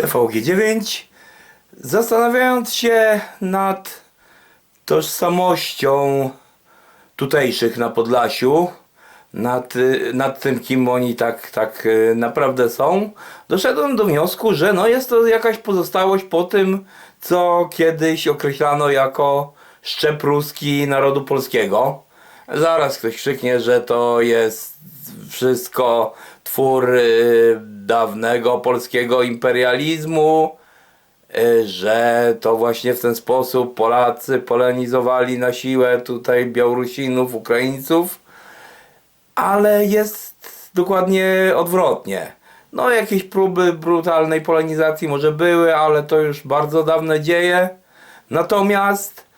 TVG9 zastanawiając się nad tożsamością tutejszych na Podlasiu, nad, nad tym, kim oni tak, tak y, naprawdę są, doszedłem do wniosku, że no jest to jakaś pozostałość po tym, co kiedyś określano jako szczep ruski narodu polskiego. Zaraz ktoś krzyknie, że to jest wszystko twór y, dawnego polskiego imperializmu, y, że to właśnie w ten sposób Polacy polenizowali na siłę tutaj Białorusinów, Ukraińców, ale jest dokładnie odwrotnie. No jakieś próby brutalnej polonizacji może były, ale to już bardzo dawne dzieje. Natomiast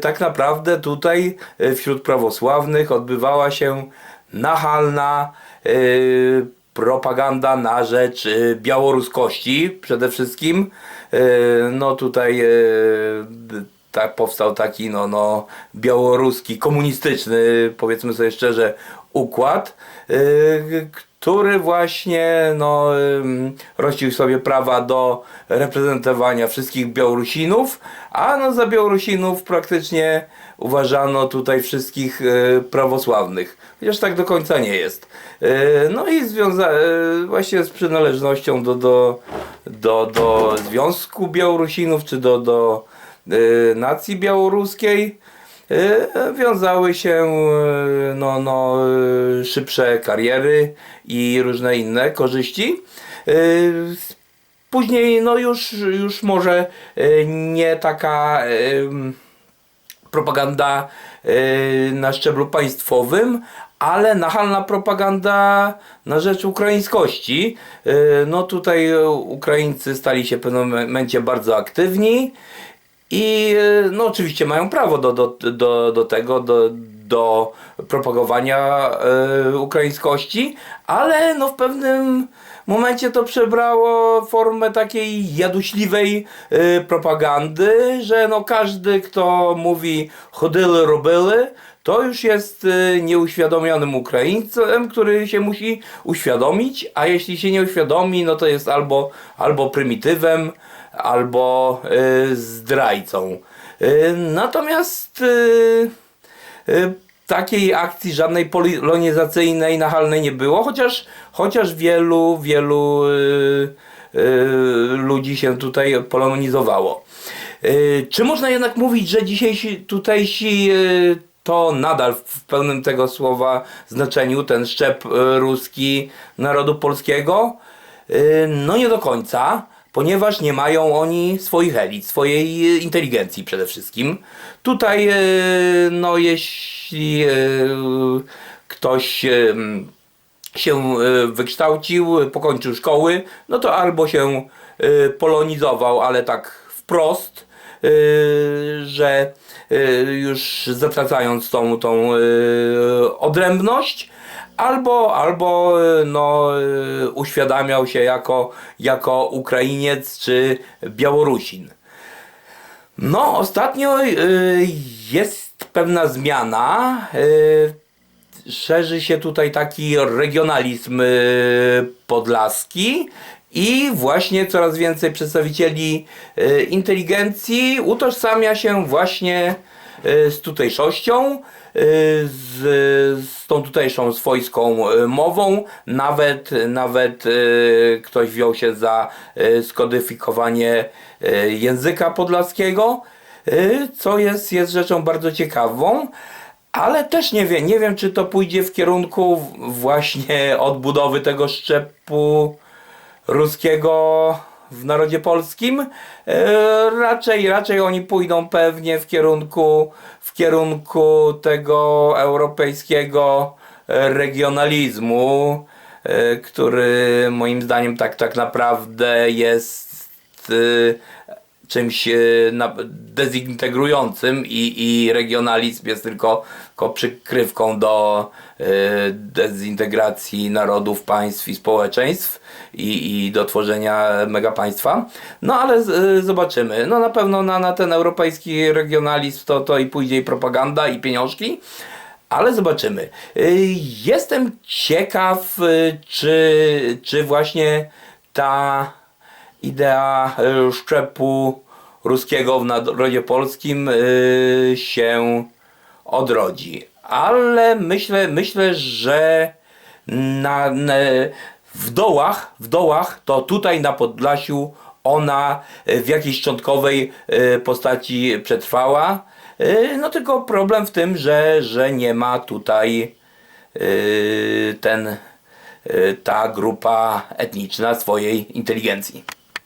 tak naprawdę tutaj y, wśród prawosławnych odbywała się nachalna y, propaganda na rzecz y, białoruskości przede wszystkim. Y, no tutaj y, tak powstał taki no, no, białoruski, komunistyczny, powiedzmy sobie szczerze, układ, y, który właśnie no, rościł sobie prawa do reprezentowania wszystkich Białorusinów, a no, za Białorusinów praktycznie uważano tutaj wszystkich y, prawosławnych. Chociaż tak do końca nie jest. Y, no i związa- y, właśnie z przynależnością do, do, do, do Związku Białorusinów, czy do, do nacji białoruskiej, y, wiązały się y, no, no, y, szybsze kariery i różne inne korzyści. Y, Później no już, już może y, nie taka propaganda y, na szczeblu państwowym, ale nachalna propaganda na rzecz ukraińskości. Y, No tutaj y, Ukraińcy stali się w pewnym momencie bardzo aktywni i y, no oczywiście mają prawo do, do, do, do tego, do, do propagowania y, ukraińskości, ale no w pewnym momencie to przebrało formę takiej jaduśliwej y, propagandy, że no każdy kto mówi chodyly robyly, to już jest y, nieuświadomionym Ukraińcem, który się musi uświadomić, a jeśli się nie uświadomi, no to jest albo, albo prymitywem, albo y, zdrajcą. Y, natomiast y, takiej akcji żadnej polonizacyjnej, nachalnej nie było, chociaż, chociaż wielu, wielu ludzi się tutaj polonizowało. Czy można jednak mówić, że dzisiejsi tutejsi to nadal w pełnym tego słowa znaczeniu ten szczep ruski narodu polskiego? No nie do końca, ponieważ nie mają oni swoich elit, swojej y, inteligencji przede wszystkim. Tutaj, y, no jeśli y, ktoś się wykształcił, pokończył szkoły, no to albo się polonizował, ale tak wprost, że już zatracając tą, tą odrębność, albo, albo y, no, y, uświadamiał się jako, jako Ukrainiec czy Białorusin. No, ostatnio y, jest pewna zmiana. Szerzy się tutaj taki regionalizm podlaski i właśnie coraz więcej przedstawicieli inteligencji utożsamia się właśnie z tutejszością, y, z, z tą tutejszą swojską y, mową. Nawet, nawet y, ktoś wziął się za y, skodyfikowanie y, języka podlaskiego, y, co jest, jest rzeczą bardzo ciekawą. Ale też nie wiem, nie wiem czy to pójdzie w kierunku właśnie odbudowy tego szczepu ruskiego w narodzie polskim. E, raczej, raczej oni pójdą pewnie w kierunku, w kierunku tego europejskiego regionalizmu, e, który moim zdaniem tak, tak naprawdę jest e, czymś e, dezintegrującym i, i regionalizm jest tylko, tylko przykrywką do e, dezintegracji narodów, państw i społeczeństw i, i do tworzenia megapaństwa. No ale z, e, zobaczymy. No na pewno na, na ten europejski regionalizm to, to i pójdzie i propaganda i pieniążki. Ale zobaczymy. Jestem ciekaw, czy, czy właśnie ta idea y, szczepu ruskiego w narodzie polskim y, się odrodzi. Ale myślę, myślę że na, na, w dołach, w dołach to tutaj na Podlasiu ona w jakiejś szczątkowej y, postaci przetrwała. No tylko problem w tym, że, że nie ma tutaj ten, ta grupa etniczna swojej inteligencji.